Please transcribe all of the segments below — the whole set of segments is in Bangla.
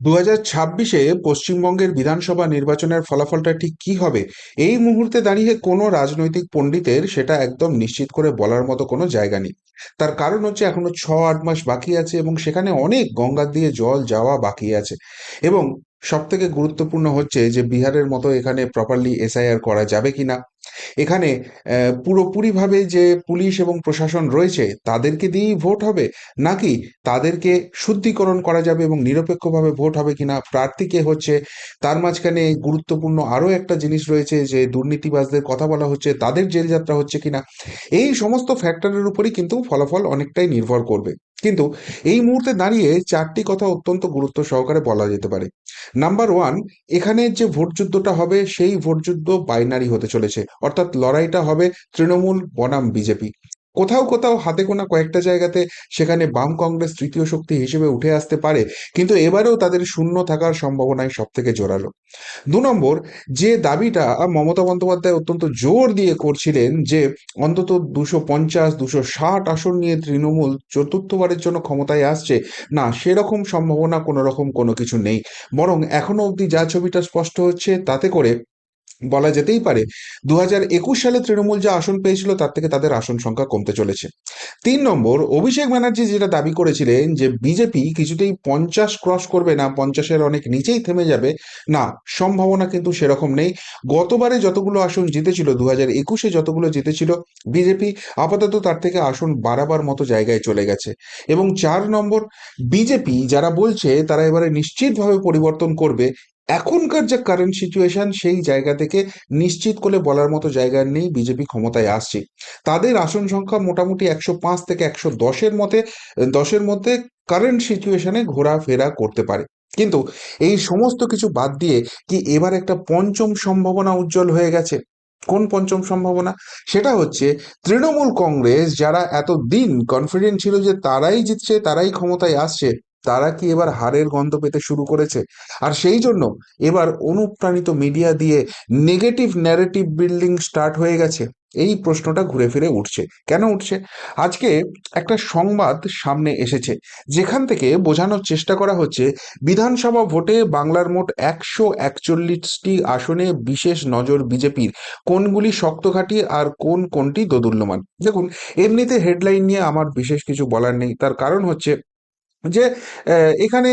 দু হাজার ছাব্বিশে পশ্চিমবঙ্গের বিধানসভা নির্বাচনের ফলাফলটা ঠিক কি হবে? এই মুহূর্তে দাঁড়িয়ে কোনো রাজনৈতিক পণ্ডিতের সেটা একদম নিশ্চিত করে বলার মতো কোনো জায়গা নেই। তার কারণ হচ্ছে এখনও ছ আট মাস বাকি আছে এবং সেখানে অনেক গঙ্গা দিয়ে জল যাওয়া বাকি আছে। এবং সব থেকে গুরুত্বপূর্ণ হচ্ছে যে বিহারের মতো এখানে প্রপারলি এসআইআর করা যাবে কিনা? এখানে পুরোপুরিভাবে যে পুলিশ এবং প্রশাসন রয়েছে, তাদেরকে দিয়েই ভোট হবে? নাকি তাদেরকে শুদ্ধিকরণ করা যাবে এবং নিরপেক্ষভাবে ভোট হবে কিনা? প্রার্থীকে হচ্ছে? তার মাঝখানে গুরুত্বপূর্ণ আরও একটা জিনিস রয়েছে যে দুর্নীতিবাজদের কথা বলা হচ্ছে, তাদের জেল যাত্রা হচ্ছে কিনা? এই সমস্ত ফ্যাক্টরের উপরই কিন্তু ফলাফল অনেকটাই নির্ভর করবে। কিন্তু এই মুহূর্তে দাঁড়িয়ে চারটি কথা অত্যন্ত গুরুত্ব সহকারে বলা যেতে পারে। নাম্বার ওয়ান এখানে যে ভোটযুদ্ধটা হবে, সেই ভোটযুদ্ধ বাইনারি হতে চলেছে। অর্থাৎ লড়াইটা হবে তৃণমূল, বনাম, বিজেপি। কোথাও কোথাও হাতে গোনা কয়েকটা জায়গাতে সেখানে বাম কংগ্রেস তৃতীয় শক্তি হিসেবে উঠে আসতে পারে, কিন্তু এবারেও তাদের শূন্য থাকার সম্ভাবনাই সব থেকে জোরালো। দু নম্বর, যে দাবিটা মমতা বন্দ্যোপাধ্যায় অত্যন্ত জোর দিয়ে করছিলেন যে অন্তত দুশো পঞ্চাশ, দুশো ষাট আসন নিয়ে তৃণমূল চতুর্থবারের জন্য ক্ষমতায় আসছে, না, সেরকম সম্ভাবনা কোনো রকম কোনো কিছু নেই। বরং এখনও অবধি যা ছবিটা স্পষ্ট হচ্ছে, তাতে করে বলা যেতেই পারে দু একুশ সালে তৃণমূল যে আসন পেয়েছিল তার থেকে তাদের আসন সংখ্যা কমতে চলেছে। তিন নম্বর, অভিষেক ব্যানার্জি যেটা দাবি করেছিলেন যে বিজেপি কিছুতেই পঞ্চাশ ক্রস করবে না, পঞ্চাশের অনেক নিচেই থেমে যাবে, না, সম্ভাবনা কিন্তু সেরকম নেই। গতবারে যতগুলো আসন জিতেছিল দু হাজার একুশে যতগুলো জিতেছিল, বিজেপি আপাতত তার থেকে আসন বাড়াবার মতো জায়গায় চলে গেছে। এবং চার নম্বর, বিজেপি যারা বলছে তারা এবারে নিশ্চিতভাবে পরিবর্তন করবে এখনকার যে কারেন্ট সিচুয়েশন সেই জায়গা থেকে নিশ্চিত করে বলার মতো জায়গা নেই বিজেপি ক্ষমতায় আসছে। তাদের আসন সংখ্যা মোটামুটি একশো পাঁচ থেকে একশো দশের মধ্যে দশের মধ্যে কারেন্ট সিচুয়েশনে ঘোরাফেরা করতে পারে। কিন্তু এই সমস্ত কিছু বাদ দিয়ে কি এবার একটা পঞ্চম সম্ভাবনা উজ্জ্বল হয়ে গেছে? কোন পঞ্চম সম্ভাবনা? সেটা হচ্ছে তৃণমূল কংগ্রেস যারা এতদিন কনফিডেন্ট ছিল যে তারাই জিতছে, তারাই ক্ষমতায় আসছে তারা কি এবার হারের গন্ধ পেতে শুরু করেছে? আর সেই জন্য এবার অনুপ্রাণিত মিডিয়া দিয়ে নেগেটিভ ন্যারেটিভ বিল্ডিং স্টার্ট হয়ে গেছে। এই প্রশ্নটা ঘুরে ফিরে উঠছে। কেন উঠছে? আজকে একটা সংবাদ সামনে এসেছে, যেখান থেকে বোঝানোর চেষ্টা করা হচ্ছে, বিধানসভা ভোটে বাংলার মোট একশো একচল্লিশটি আসনে বিশেষ নজর বিজেপির। কোনগুলি শক্তঘাটি আর কোন কোনটি দোদুল্যমান? দেখুন, এমনিতে হেডলাইন নিয়ে আমার বিশেষ কিছু বলার নেই। তার কারণ হচ্ছে যে এখানে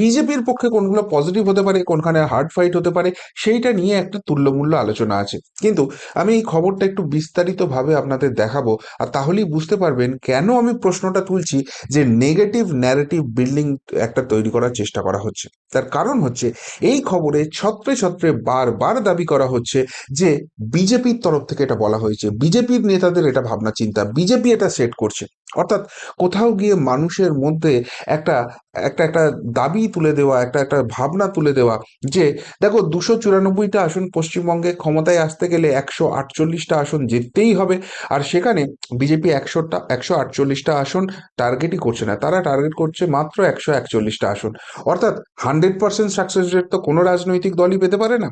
বিজেপির পক্ষে কোনগুলো পজিটিভ হতে পারে, কোনখানে হার্ড ফাইট হতে পারে, সেইটা নিয়ে একটা তুল্যমূল্য আলোচনা আছে। কিন্তু আমি এই খবরটা একটু বিস্তারিতভাবে আপনাদের দেখাবো, আর তাহলেই বুঝতে পারবেন কেন আমি প্রশ্নটা তুলছি যে নেগেটিভ ন্যারেটিভ বিল্ডিং একটা তৈরি করার চেষ্টা করা হচ্ছে। তার কারণ হচ্ছে, এই খবরে ছত্রে ছত্রে বারবার দাবি করা হচ্ছে যে বিজেপির তরফ থেকে এটা বলা হয়েছে। বিজেপির নেতাদের এটা ভাবনা চিন্তা বিজেপি এটা সেট করছে। অর্থাৎ কোথাও গিয়ে মানুষের মধ্যে একটা একটা একটা দাবি তুলে দেওয়া, একটা একটা ভাবনা তুলে দেওয়া যে, দেখো দুশো চুরানব্বইটা আসন পশ্চিমবঙ্গে ক্ষমতায় আসতে গেলে একশো আটচল্লিশটা আসন জিততেই হবে। আর সেখানে বিজেপি একশোটা, একশো আটচল্লিশটা আসন টার্গেটই করছে না। তারা টার্গেট করছে মাত্র একশো একচল্লিশটা আসন। অর্থাৎ হান্ড্রেড পার্সেন্ট সাকসেস রেট তো কোনো রাজনৈতিক দলই পেতে পারে না।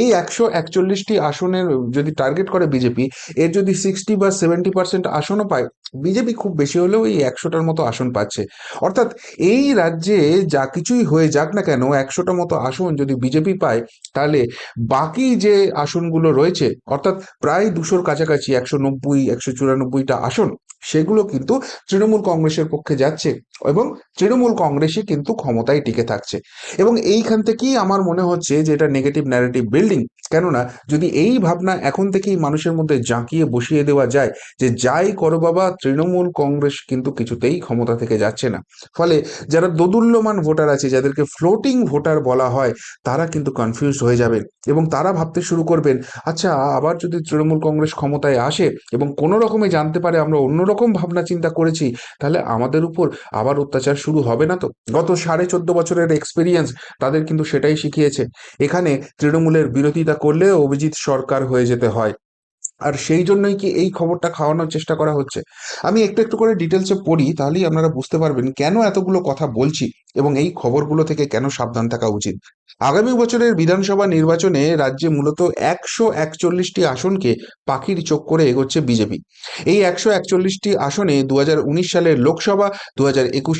এই একশো একচল্লিশটি আসনের যদি টার্গেট করে বিজেপি, এর যদি সিক্সটি বা সেভেন্টি পার্সেন্ট আসনও পায়, বিজেপি খুব বেশি হলেও এই একশোটার মতো আসন পাচ্ছে। অর্থাৎ এই রাজ্যে যা কিছুই হয়ে যাক না কেন, একশোটা মতো আসন যদি বিজেপি পায়, তাহলে বাকি যে আসনগুলো রয়েছে, অর্থাৎ প্রায় দুশোর কাছাকাছি, একশো নব্বই, একশো চুরানব্বইটা আসন, সেগুলো কিন্তু তৃণমূল কংগ্রেসের পক্ষে যাচ্ছে এবং তৃণমূল কংগ্রেসই কিন্তু ক্ষমতায় টিকে থাকছে। এবং এইখান থেকেই আমার মনে হচ্ছে যে এটা নেগেটিভ ন্যারেটিভ বিল্ডিং কেননা যদি এই ভাবনা এখন থেকেই মানুষের মধ্যে জাঁকিয়ে বসিয়ে দেওয়া যায় যে যাই করো বাবা, তৃণমূল কংগ্রেস কিন্তু কিছুতেই ক্ষমতা থেকে যাচ্ছে না। ফলে যারা দোদুল্যমান ভোটার আছে যাদেরকে ফ্লোটিং ভোটার বলা হয়, তারা কিন্তু কনফিউজ হয়ে যাবেন এবং তারা ভাবতে শুরু করবেন আচ্ছা আবার যদি তৃণমূল কংগ্রেস ক্ষমতায় আসে এবং কোনো রকমে জানতে পারে আমরা অন্যরকম ভাবনা চিন্তা করেছি, তাহলে আমাদের উপর আবার অত্যাচার শুরু হবে না তো? গত সাড়ে চোদ্দ বছরের এক্সপিরিয়েন্স তাদের কিন্তু সেটাই শিখিয়েছে। এখানে তৃণমূলের বিরোধিতা করলে অভিজিৎ সরকার হয়ে যেতে হয়। আর সেই জন্যই কি এই খবরটা খাওয়ানোর চেষ্টা করা হচ্ছে? আমি একটু একটু করে ডিটেলসে পড়ি, তাহলেই আপনারা বুঝতে পারবেন কেন এতগুলো কথা বলছি এবং এই খবরগুলো থেকে কেন সাবধান থাকা উচিত। আগামী বছরের বিধানসভা নির্বাচনে রাজ্যে মূলত একশো একচল্লিশটি আসনকে পাখির চোখ করে এগোচ্ছে বিজেপি। এই একশো একচল্লিশটি আসনে দু হাজার উনিশ সালের লোকসভা দু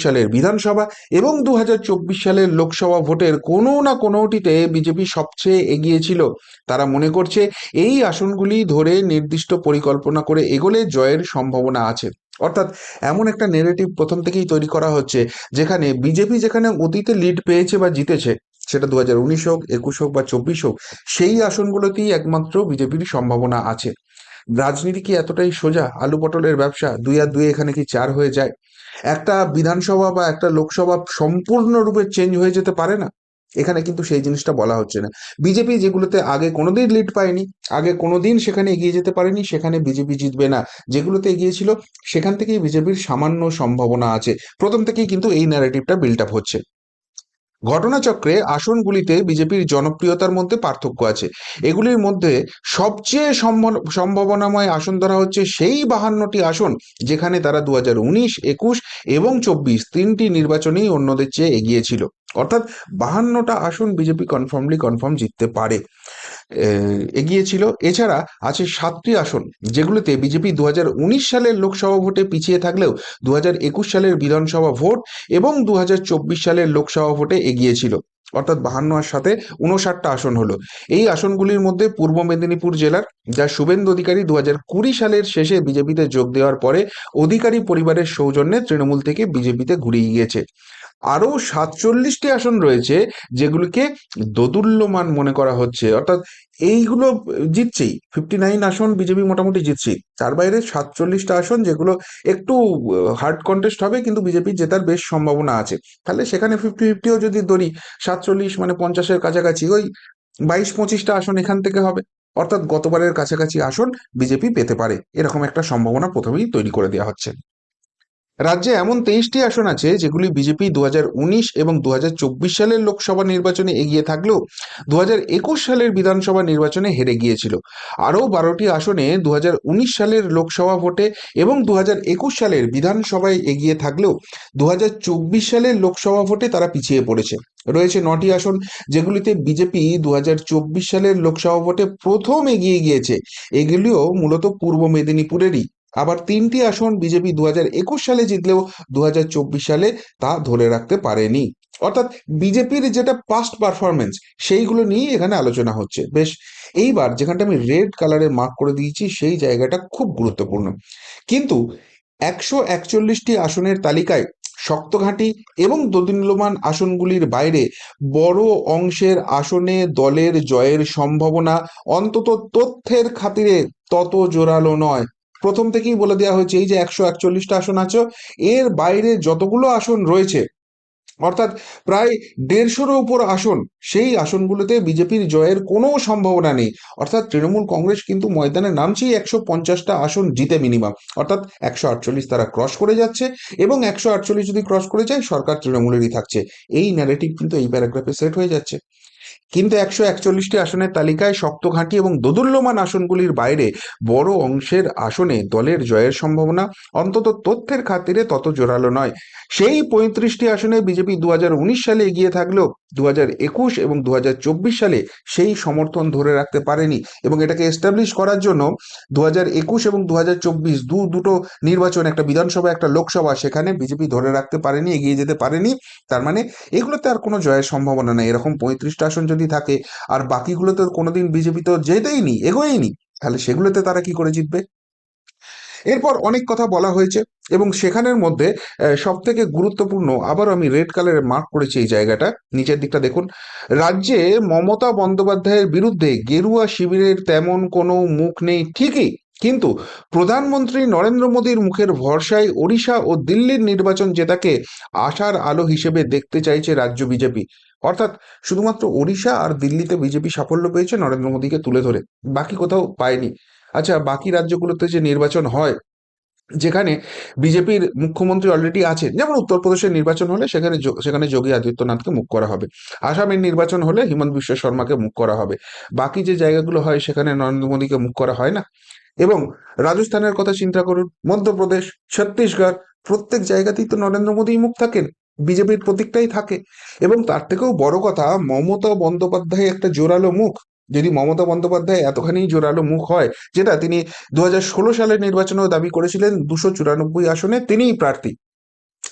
সালের বিধানসভা এবং দু হাজার চব্বিশ সালের লোকসভা ভোটের কোনো না কোনোটিতে বিজেপি সবচেয়ে এগিয়ে ছিল। তারা মনে করছে এই আসনগুলি ধরে নির্দিষ্ট পরিকল্পনা করে এগোলে জয়ের সম্ভাবনা আছে। অর্থাৎ এমন একটা নেগেটিভ প্রথম থেকেই তৈরি করা হচ্ছে, যেখানে বিজেপি যেখানে অতীতে লিড পেয়েছে বা জিতেছে সেটা দু হাজার উনিশ হোক, একুশ হোক বা চব্বিশ হোক, সেই আসনগুলোতেই একমাত্র বিজেপির সম্ভাবনা আছে। রাজনীতি কি এতটাই সোজা? আলু পটলের ব্যবসা, দুই আর দুই এখানে কি চার হয়ে যায়? একটা বিধানসভা বা একটা লোকসভা সম্পূর্ণরূপে চেঞ্জ হয়ে যেতে পারে না? এখানে কিন্তু সেই জিনিসটা বলা হচ্ছে না। বিজেপি যেগুলোতে আগে কোনোদিন লিড পায়নি, আগে কোনোদিন সেখানে এগিয়ে যেতে পারেনি, সেখানে বিজেপি জিতবে না। যেগুলোতে এগিয়েছিল, সেখান থেকেই বিজেপির সামান্য সম্ভাবনা আছে। প্রথম থেকেই কিন্তু এই ন্যারেটিভটা বিল্ড আপ হচ্ছে। ঘটনাচক্রে আসনগুলিতে বিজেপির জনপ্রিয়তার মধ্যে পার্থক্য আছে। এগুলির মধ্যে সবচেয়ে সম্ভ- সম্ভাবনাময় আসন ধরা হচ্ছে সেই বাহান্নটি আসন যেখানে তারা দু হাজার উনিশ, একুশ এবং চব্বিশ তিনটি নির্বাচনেই অন্যদের চেয়ে এগিয়েছিল অর্থাৎ বাহান্নটা আসন বিজেপি কনফার্মলি কনফার্ম জিততে পারে। আহ, এগিয়ে ছিল এছাড়া আছে সাতটি আসন যেগুলোতে বিজেপি দুহাজার উনিশ সালের লোকসভা ভোটে পিছিয়ে থাকলেও দু হাজার একুশ সালের বিধানসভা ভোট এবং দু হাজার চব্বিশ সালের লোকসভা ভোটে এগিয়েছিল। অর্থাৎ বাহান্ন আর সাথে উনষাটটা আসন হলো। এই আসনগুলির মধ্যে পূর্ব মেদিনীপুর জেলার যা শুভেন্দু অধিকারী দু কুড়ি সালের শেষে বিজেপিতে যোগ দেওয়ার পরে অধিকারী পরিবারের সৌজন্যে তৃণমূল থেকে বিজেপিতে ঘুরিয়ে গিয়েছে। আরও সাতচল্লিশটি আসন রয়েছে যেগুলিকে দোদুল্যমান মনে করা হচ্ছে। অর্থাৎ এইগুলো জিতছেই। ফিফটি নাইন আসন বিজেপি মোটামুটি জিতছেই। তার বাইরে সাতচল্লিশটা আসন যেগুলো একটু হার্ড কন্টেস্ট হবে, কিন্তু বিজেপি জেতার বেশ সম্ভাবনা আছে। তাহলে সেখানে ফিফটি ফিফটিও যদি ধরি, সাতচল্লিশ মানে পঞ্চাশের কাছাকাছি, ওই বাইশ পঁচিশটা আসন এখান থেকে হবে। অর্থাৎ গতবারের কাছাকাছি আসন বিজেপি পেতে পারে। এরকম একটা সম্ভাবনা প্রথমেই তৈরি করে দেওয়া হচ্ছে। রাজ্যে এমন তেইশটি আসন আছে যেগুলি বিজেপি দু এবং দু হাজার চব্বিশ সালের লোকসভা নির্বাচনে এগিয়ে থাকলেও দু সালের বিধানসভা নির্বাচনে হেরে গিয়েছিল। আরও বারোটি আসনে দুহাজার উনিশ সালের লোকসভা ভোটে এবং দু সালের বিধানসভায় এগিয়ে থাকলেও দু হাজার চব্বিশ সালের লোকসভা ভোটে তারা পিছিয়ে পড়েছে। রয়েছে নটি আসন যেগুলিতে বিজেপি দু হাজার চব্বিশ সালের লোকসভা ভোটে প্রথম এগিয়ে গিয়েছে। এগুলিও মূলত পূর্ব মেদিনীপুরেরই। আবার তিনটি আসন বিজেপি দু সালে জিতলেও দু হাজার চব্বিশ সালে তা ধরে রাখতে পারেনি। অর্থাৎ বিজেপির যেটা পাস্ট পারফরমেন্স সেইগুলো নিয়ে এখানে আলোচনা হচ্ছে। বেশ, এইবার যেখানটা আমি রেড কালারে মার্ক করে দিয়েছি, সেই জায়গাটা খুব গুরুত্বপূর্ণ। কিন্তু একশো একচল্লিশটি আসনের তালিকায় শক্তঘাঁটি এবং দোদুল্যমান আসনগুলির বাইরে বড় অংশের আসনে দলের জয়ের সম্ভাবনা অন্তত তথ্যের খাতিরে তত জোরালো নয়। প্রথম থেকেই বলে দেওয়া হয়েছে, এই যে একশো একচল্লিশটা আসন আছে, এর বাইরে যতগুলো আসন রয়েছে, অর্থাৎ প্রায় দেড়শোর উপর আসন, সেই আসনগুলোতে বিজেপির জয়ের কোনো সম্ভাবনা নেই। অর্থাৎ তৃণমূল কংগ্রেস কিন্তু ময়দানে নামছেই, একশো পঞ্চাশটা আসন জিতে মিনিমাম অর্থাৎ একশো আটচল্লিশ তারা ক্রস করে যাচ্ছে, এবং একশো আটচল্লিশ যদি ক্রস করে যায়, সরকার তৃণমূলেরই থাকছে। এই ন্যারেটিভ কিন্তু এই প্যারাগ্রাফে সেট হয়ে যাচ্ছে। কিন্তু একশো একচল্লিশটি আসনের তালিকায় শক্ত ঘাঁটি এবং দোদুল্যমান আসনগুলির বাইরে বড় অংশের আসনে দলের জয়ের সম্ভাবনা, অন্তত তথ্যের খাতিরে তত জোরালো নয়। সেই পঁয়ত্রিশটি আসনে বিজেপি দুহাজার উনিশ সালে এগিয়ে থাকলেও দু একুশ এবং দু হাজার চব্বিশ সালে সেই সমর্থন ধরে রাখতে পারেনি এবং এটাকে এস্টাবলিশ করার জন্য দু একুশ এবং দু দু দুটো নির্বাচন, একটা বিধানসভা, একটা লোকসভা, সেখানে বিজেপি ধরে রাখতে পারেনি, এগিয়ে যেতে পারেনি। তার মানে এগুলোতে আর কোনো জয়ের সম্ভাবনা নেই। এরকম পঁয়ত্রিশটা আসন যদি থাকে, আর বাকিগুলোতে কোনোদিন বিজেপি তো যেতেইনি এগোয়নি তাহলে সেগুলোতে তারা কি করে জিতবে? এরপর অনেক কথা বলা হয়েছে, এবং সেখানের মধ্যে সব থেকে গুরুত্বপূর্ণ আবার আমি রেড কালারে মার্ক করেছি এই জায়গাটা, নিচের দিকটা দেখুন, রাজ্যে মমতা বন্দ্যোপাধ্যায়ের বিরুদ্ধে গেরুয়া শিবিরের তেমন কোনো মুখ নেই, ঠিকই কিন্তু প্রধানমন্ত্রী নরেন্দ্র মোদীর মুখের ভরসায় ওড়িশা ও দিল্লির নির্বাচন জেতাকে আশার আলো হিসেবে দেখতে চাইছে রাজ্য বিজেপি। অর্থাৎ শুধুমাত্র ওড়িশা আর দিল্লিতে বিজেপি সাফল্য পেয়েছে নরেন্দ্র মোদীকে তুলে ধরে, বাকি কোথাও পায়নি। আচ্ছা বাকি রাজ্যগুলোতে যে নির্বাচন হয়, যেখানে বিজেপির মুখ্যমন্ত্রী অলরেডি আছেন, যেমন উত্তরপ্রদেশের নির্বাচন হলে সেখানে সেখানে যোগী আদিত্যনাথকে মুখ করা হবে। আসামের নির্বাচন হলে হিমন্ত বিশ্ব শর্মাকে মুখ করা হবে। বাকি যে জায়গাগুলো হয়, সেখানে নরেন্দ্র মোদীকে মুখ করা হয় না। এবং রাজস্থানের কথা চিন্তা করুন, মধ্যপ্রদেশ, ছত্তিশগড়, প্রত্যেক জায়গাতেই তো নরেন্দ্র মোদী মুখ থাকেন, বিজেপির প্রতীকটাই থাকে। এবং তার থেকেও বড় কথা, মমতা বন্দ্যোপাধ্যায় একটা জোরালো মুখ। যদি মমতা বন্দ্যোপাধ্যায় এতখানি জোরালো মুখ হয়, যেটা তিনি দু ষোলো সালের নির্বাচনেও দাবি করেছিলেন, দুশো চুরানব্বই আসনে তিনিই প্রার্থী।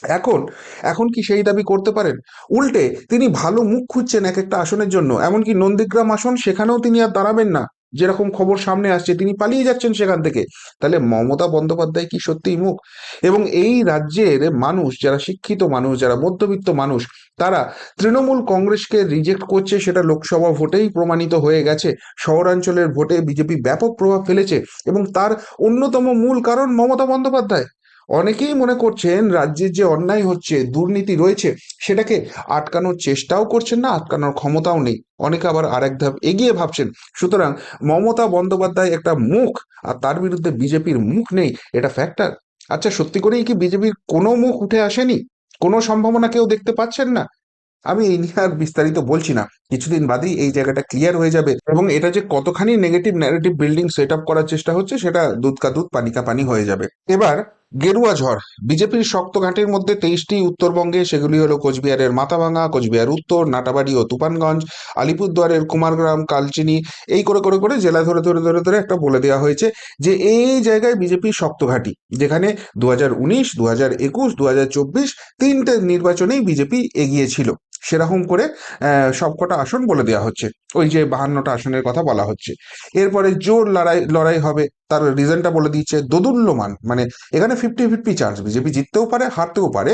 এখন এখন কি সেই দাবি করতে পারেন? উল্টে, তিনি ভালো মুখ খুঁজছেন এক একটা আসনের জন্য, এমনকি নন্দীগ্রাম আসন সেখানেও তিনি আর দাঁড়াবেন না। যেরকম খবর সামনে আসছে, তিনি পালিয়ে যাচ্ছেন সেখান থেকে। তাহলে মমতা বন্দ্যোপাধ্যায় কি সত্যিই মুখ? এবং এই রাজ্যের মানুষ, যারা শিক্ষিত মানুষ, যারা মধ্যবিত্ত মানুষ, তারা তৃণমূল কংগ্রেসকে রিজেক্ট করছে, সেটা লোকসভা ভোটেই প্রমাণিত হয়ে গেছে। শহরাঞ্চলের ভোটে বিজেপি ব্যাপক প্রভাব ফেলেছে এবং তার অন্যতম মূল কারণ মমতা বন্দ্যোপাধ্যায়। অনেকেই মনে করছেন রাজ্যের যে অন্যায় হচ্ছে, দুর্নীতি রয়েছে, সেটাকে আটকানোর চেষ্টাও করছেন না, আটকানোর ক্ষমতাও নেই। অনেকে আবার আরেক ধাপ এগিয়ে ভাবছেন, সুতরাং মমতা বন্দ্যোপাধ্যায় একটা মুখ আর তার বিরুদ্ধে বিজেপির মুখ নেই, এটা ফ্যাক্টর আচ্ছা সত্যি করেই কি বিজেপির কোনো মুখ উঠে আসেনি? কোনো সম্ভাবনা কেউ দেখতে পাচ্ছেন না? আমি এই নিয়ে আর বিস্তারিত বলছি না। কিছুদিন বাদেই এই জায়গাটা ক্লিয়ার হয়ে যাবে এবং এটা যে কতখানি negative narrative building set up করার চেষ্টা হচ্ছে, সেটা দুধ কা দুধ, পানি কা পানি হয়ে যাবে। এবার গেরুয়া ঝড়। বিজেপির শক্ত ঘাটের মধ্যে তেইশটি উত্তরবঙ্গে, সেগুলি হলো কোচবিহারের মাথাভাঙা, কোচবিহার উত্তর, নাটাবাড়ি ও তুফানগঞ্জ, আলিপুরদুয়ারের কুমারগ্রাম, কালচিনি, এই করে করে করে জেলা ধরে ধরে ধরে ধরে একটা বলে দেওয়া হয়েছে যে এই জায়গায় বিজেপির শক্ত ঘাঁটি, যেখানে দু হাজার উনিশ দু হাজার একুশ দু হাজার চব্বিশ তিনটে নির্বাচনেই বিজেপি এগিয়ে ছিল সেরকম করে সবকটা আসন বলে দেওয়া হচ্ছে। ওই যে বাহান্নটা আসনের কথা বলা হচ্ছে। এরপরে জোর লড়াই লড়াই হবে, তার রিজনটা বলে দিচ্ছে দোদুল্যমান। মানে এখানে ফিফটি ফিফটি চান্স বিজেপি জিততেও পারে, হারতেও পারে।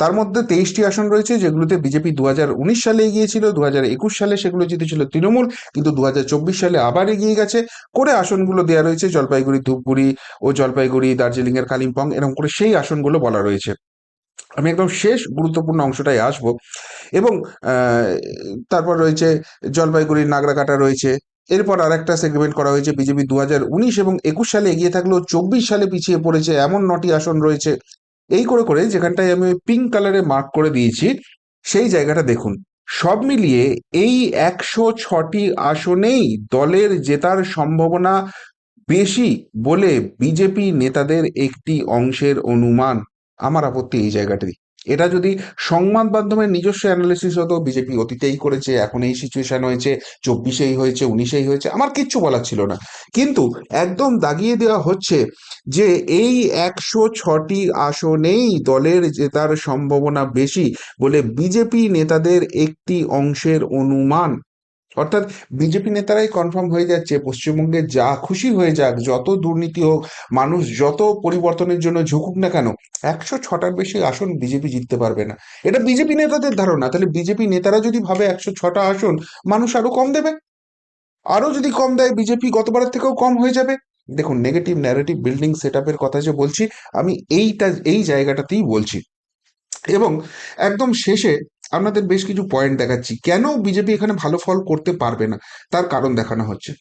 তার মধ্যে তেইশটি আসন রয়েছে, যেগুলোতে বিজেপি দু হাজার উনিশ সালে এগিয়েছিল দু একুশ সালে সেগুলো জিতেছিল তৃণমূল, কিন্তু দু হাজার চব্বিশ সালে আবার এগিয়ে গেছে। করে আসনগুলো দেওয়া রয়েছে, জলপাইগুড়ি, ধূপগুড়ি ও জলপাইগুড়ি, দার্জিলিং এর কালিম্পং, এরকম করে সেই আসনগুলো বলা রয়েছে। আমি একদম শেষ গুরুত্বপূর্ণ অংশটায় আসব। এবং তারপর রয়েছে জলপাইগুড়ির নাগরাকাটা রয়েছে। এরপর আর একটা সেগমেন্ট করা হয়েছে বিজেপি দু উনিশ এবং একুশ সালে এগিয়ে থাকলেও চব্বিশ সালে পিছিয়ে পড়েছে এমন নটি আসন রয়েছে। এই করে করে যেখানটায় আমি পিঙ্ক কালারে মার্ক করে দিয়েছি, সেই জায়গাটা দেখুন। সব মিলিয়ে এই একশো ছটি আসনেই দলের জেতার সম্ভাবনা বেশি বলে বিজেপি নেতাদের একটি অংশের অনুমান। আমার আপত্তি এই জায়গাটাই এটা যদি সংবাদ মাধ্যমের নিজস্ব অ্যানালিসিস হতো, বিজেপি অতীতেই করেছে, এখন এই সিচুয়েশন হয়েছে, চব্বিশেই হয়েছে, উনিশেই হয়েছে, আমার কিচ্ছু বলার ছিল না। কিন্তু একদম দাগিয়ে দেওয়া হচ্ছে যে এই একশো ছটি আসনেই দলের জেতার সম্ভাবনা বেশি বলে বিজেপি নেতাদের একটি অংশের অনুমান। অর্থাৎ বিজেপি নেতারাই কনফার্ম হয়ে যাচ্ছে, পশ্চিমবঙ্গে যা খুশি হয়ে যাক, যত দুর্নীতি হোক, মানুষ যত পরিবর্তনের জন্য ঝুঁকুক না কেন, একশো ছটার বেশি আসন বিজেপি জিততে পারবে না। এটা বিজেপি নেতাদের ধারণা, তাহলে বিজেপি নেতারা যদি ভাবে একশো ছটা আসন, মানুষ আরও কম দেবে? আরও যদি কম দেয়, বিজেপি গতবারের থেকেও কম হয়ে যাবে? দেখুন নেগেটিভ ন্যারেটিভ বিল্ডিং সেট কথা যে বলছি, আমি এইটা, এই জায়গাটাতেই বলছি। এবং একদম শেষে আপনাদের বেশ কিছু পয়েন্ট দেখাচ্ছি। কেন বিজেপি এখানে ভালো ফল করতে পারবে না? তার কারণ দেখানো হচ্ছে।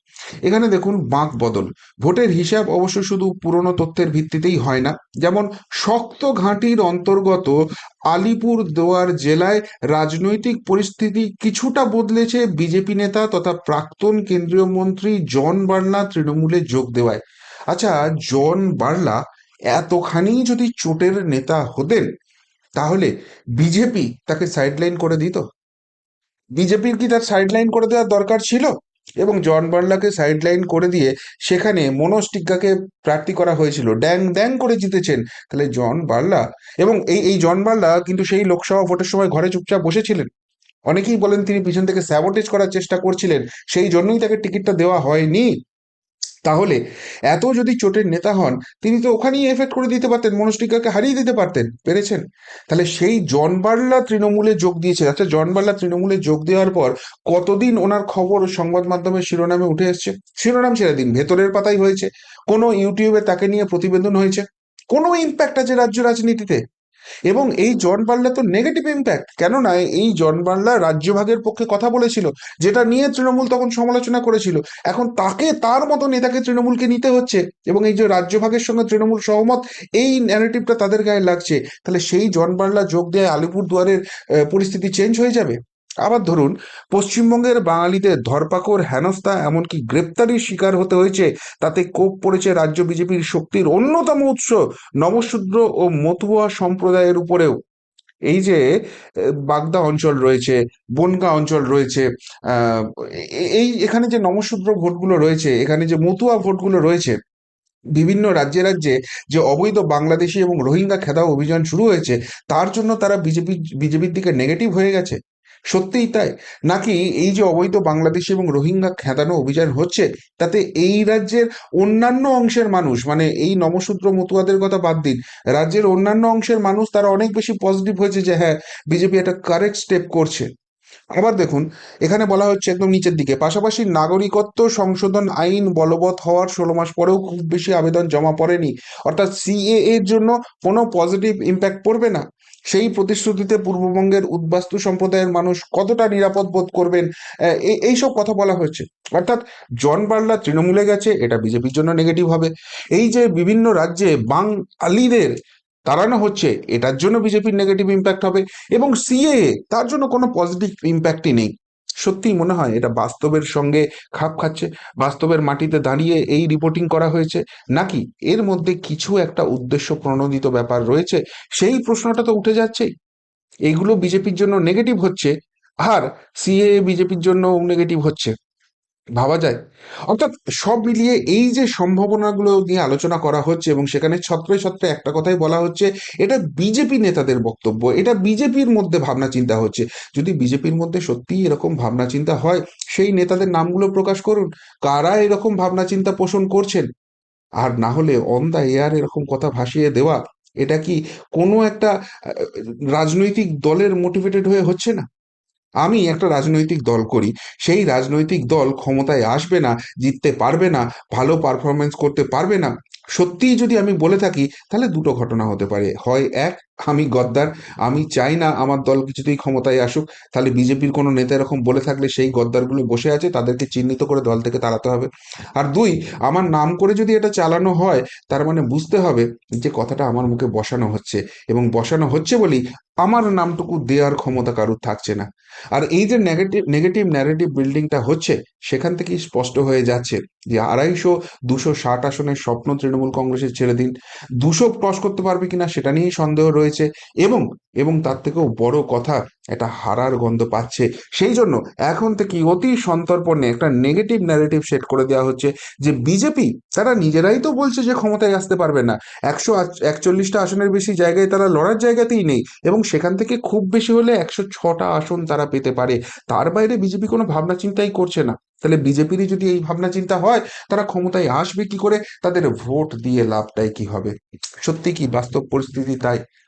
এখানে দেখুন, বাঁক বদল। ভোটের হিসাব অবশ্য শুধু পুরনো তথ্যের ভিত্তিতেই হয় না। যেমন, শক্ত ঘাঁটির অন্তর্গত আলিপুর দুয়ার জেলায় রাজনৈতিক পরিস্থিতি কিছুটা বদলেছে বিজেপি নেতা তথা প্রাক্তন কেন্দ্রীয় মন্ত্রী জন বার্লা তৃণমূলে যোগ দেওয়ায়। আচ্ছা জন বার্লা এতখানি যদি চোটের নেতা হতেন তাহলে বিজেপি তাকে সাইডলাইন করে দিত? বিজেপির কি তার সাইডলাইন করে দেওয়ার দরকার ছিল? এবং জন বার্লাকে সাইডলাইন করে দিয়ে সেখানে মনোজ টিগ্গাকে প্রার্থী করা হয়েছিল। ড্যাং ড্যাং করে জিতেছেন তাহলে জন বার্লা। এবং এই এই জন বার্লা কিন্তু সেই লোকসভা ভোটের সময় ঘরে চুপচাপ বসেছিলেন। অনেকেই বলেন তিনি পিছন থেকে স্যাবোটেজ করার চেষ্টা করছিলেন। সেই জন্যই তাকে টিকিটটা দেওয়া হয়নি। তাহলে এত যদি চোটের নেতা হন, তিনি তো ওখানেই এফেক্ট করে দিতে পারতেন মনোজ টিগ্গাকে হারিয়ে দিতে পারতেন, পেরেছেন? তাহলে সেই জন বার্লা তৃণমূলে যোগ দিয়েছে। আচ্ছা জন বার্লা তৃণমূলে যোগ দেওয়ার পর কতদিন ওনার খবর সংবাদ মাধ্যমের শিরোনামে উঠে এসছে? শিরোনাম ছেড়ে দিন, ভেতরের পাতাই হয়েছে। কোনো ইউটিউবে তাকে নিয়ে প্রতিবেদন হয়েছে। কোনো ইম্প্যাক্ট আছে রাজ্য রাজনীতিতে? এবং এই জন বার্লা তো নেগেটিভ ইম্প্যাক্ট কেননা, এই জন বার্লা রাজ্যভাগের পক্ষে কথা বলেছিল, যেটা নিয়ে তৃণমূল তখন সমালোচনা করেছিল। এখন তাকে, তার মতো নেতাকে তৃণমূলকে নিতে হচ্ছে, এবং এই যে রাজ্যভাগের সঙ্গে তৃণমূল সহমত, এই ন্যারেটিভটা তাদের গায়ে লাগছে। তাহলে সেই জন বার্লা যোগ দেয় আলিপুরদুয়ারের পরিস্থিতি চেঞ্জ হয়ে যাবে? আবার ধরুন, পশ্চিমবঙ্গের বাঙালিদের ধরপাকড়, হেনস্থা, এমনকি গ্রেপ্তারির শিকার হতে হয়েছে, তাতে কোপ পড়েছে রাজ্য বিজেপির শক্তির অন্যতম উৎস, নবশূদ্র ও মতুয়া সম্প্রদায়ের উপরেও। এই যে বাগদা অঞ্চল রয়েছে, বনগা অঞ্চল রয়েছে এই এখানে যে নমশূদ্র ভোটগুলো রয়েছে, এখানে যে মতুয়া ভোটগুলো রয়েছে, বিভিন্ন রাজ্যে রাজ্যে যে অবৈধ বাংলাদেশি এবং রোহিঙ্গা খেদাও অভিযান শুরু হয়েছে, তার জন্য তারা বিজেপি, বিজেপির দিকে নেগেটিভ হয়ে গেছে। সত্যিই তাই? নাকি এই যে অবৈধ বাংলাদেশি এবং রোহিঙ্গা খেদানো অভিযান হচ্ছে, তাতে এই রাজ্যের অন্যান্য অংশের মানুষ মানে এই নমশূদ্র মতুয়াদের কথা বাদ দিন, রাজ্যের অন্যান্য অংশের মানুষ তারা অনেক বেশি পজিটিভ হয়েছে যে হ্যাঁ বিজেপি একটা কারেক্ট স্টেপ করছে। আবার দেখুন, এখানে বলা হচ্ছে একদম নিচের দিকে, পাশাপাশি নাগরিকত্ব সংশোধন আইন বলবৎ হওয়ার ষোলো মাস পরেও খুব বেশি আবেদন জমা পড়েনি। অর্থাৎ সিএ এর জন্য কোনো পজিটিভ ইম্প্যাক্ট পড়বে না। সেই প্রতিশ্রুতিতে পূর্ববঙ্গের উদ্বাস্তু সম্প্রদায়ের মানুষ কতটা নিরাপদ বোধ করবেন? এই এইসব কথা বলা হয়েছে। অর্থাৎ জন বার্লা তৃণমূলে গেছে, এটা বিজেপির জন্য নেগেটিভ হবে। এই যে বিভিন্ন রাজ্যে বাঙালিদের তাড়ানো হচ্ছে, এটার জন্য বিজেপির নেগেটিভ ইম্প্যাক্ট হবে এবং সিএ তার জন্য কোনো পজিটিভ ইম্প্যাক্টই নেই। সত্যিই মনে হয় এটা বাস্তবের সঙ্গে খাপ খাচ্ছে, বাস্তবের মাটিতে দাঁড়িয়ে এই রিপোর্টিং করা হয়েছে, নাকি এর মধ্যে কিছু একটা উদ্দেশ্য প্রণোদিত ব্যাপার রয়েছে? সেই প্রশ্নটা তো উঠে যাচ্ছেই। এগুলো বিজেপির জন্য নেগেটিভ হচ্ছে, আর সিএ বিজেপির জন্য নেগেটিভ হচ্ছে। ভাবা যায়। অর্থাৎ সব মিলিয়ে এই যে সম্ভাবনাগুলো নিয়ে আলোচনা করা হচ্ছে এবং সেখানে ছত্রে ছত্রে একটা কথাই বলা হচ্ছে, এটা বিজেপি নেতাদের বক্তব্য। এটা বিজেপির মধ্যে ভাবনা চিন্তা হচ্ছে। যদি বিজেপির মধ্যে সত্যিই এরকম ভাবনা চিন্তা হয়, সেই নেতাদের নামগুলো প্রকাশ করুন। কারা এরকম ভাবনা চিন্তা পোষণ করছেন? আর না হলে অন দ্য এয়ার এরকম কথা ভাসিয়ে দেওয়া, এটা কি কোনো একটা রাজনৈতিক দলের মোটিভেটেড হয়ে হচ্ছে না? আমি একটা রাজনৈতিক দল করি, সেই রাজনৈতিক দল ক্ষমতায় আসবে না, জিততে পারবে না, ভালো পারফরমেন্স করতে পারবে না, সত্যিই যদি আমি বলে থাকি, তাহলে দুটো ঘটনা হতে পারে। হয় এক আমি গদ্দার, আমি চাই না আমার দল কিছুতেই ক্ষমতায় আসুক। তাহলে বিজেপির কোনো নেতা এরকম বলে থাকলে সেই গদ্দারগুলো বসে আছে, তাদেরকে চিহ্নিত করে দল থেকে তাড়াতে হবে। আর দুই, আমার নাম করে যদি এটা চালানো হয়, তার মানে বুঝতে হবে যে কথাটা আমার মুখে বসানো হচ্ছে। এবং বসানো হচ্ছে বলেই আমার নামটুকু দেওয়ার ক্ষমতা কারুর থাকছে না। আর এই যে নেগেটিভ নেগেটিভ ন্যারেটিভ বিল্ডিংটা হচ্ছে, সেখান থেকেই স্পষ্ট হয়ে যাচ্ছে যে আড়াইশো, দুশো, ষাট আসনের স্বপ্ন তৃণমূল কংগ্রেসের ছেড়ে দিন। দুশো ক্রস করতে পারবে কিনা সেটা নিয়েই সন্দেহ রয়েছে এবং এবং তার থেকেও বড় কথা একটা হারার গন্ধ পাচ্ছে। সেই জন্য এখন থেকে অতি সন্তর্পণে একটা নেগেটিভ ন্যারেটিভ সেট করে দেওয়া হচ্ছে যে বিজেপি, তারা নিজেরাই তো বলছে যে ক্ষমতায় আসতে পারবে না। একশো একচল্লিশটা আসনের বেশি জায়গায় তারা লড়ার জায়গাতেই নেই এবং সেখান থেকে খুব বেশি হলে একশো ছটা আসন তারা পেতে পারে। তার বাইরে বিজেপি কোনো ভাবনা চিন্তাই করছে না। তাহলে বিজেপিরই যদি এই ভাবনা চিন্তা হয়, তারা ক্ষমতায় আসবে কি করে? তাদের ভোট দিয়ে লাভটাই কি হবে? সত্যি কি বাস্তব পরিস্থিতি তাই?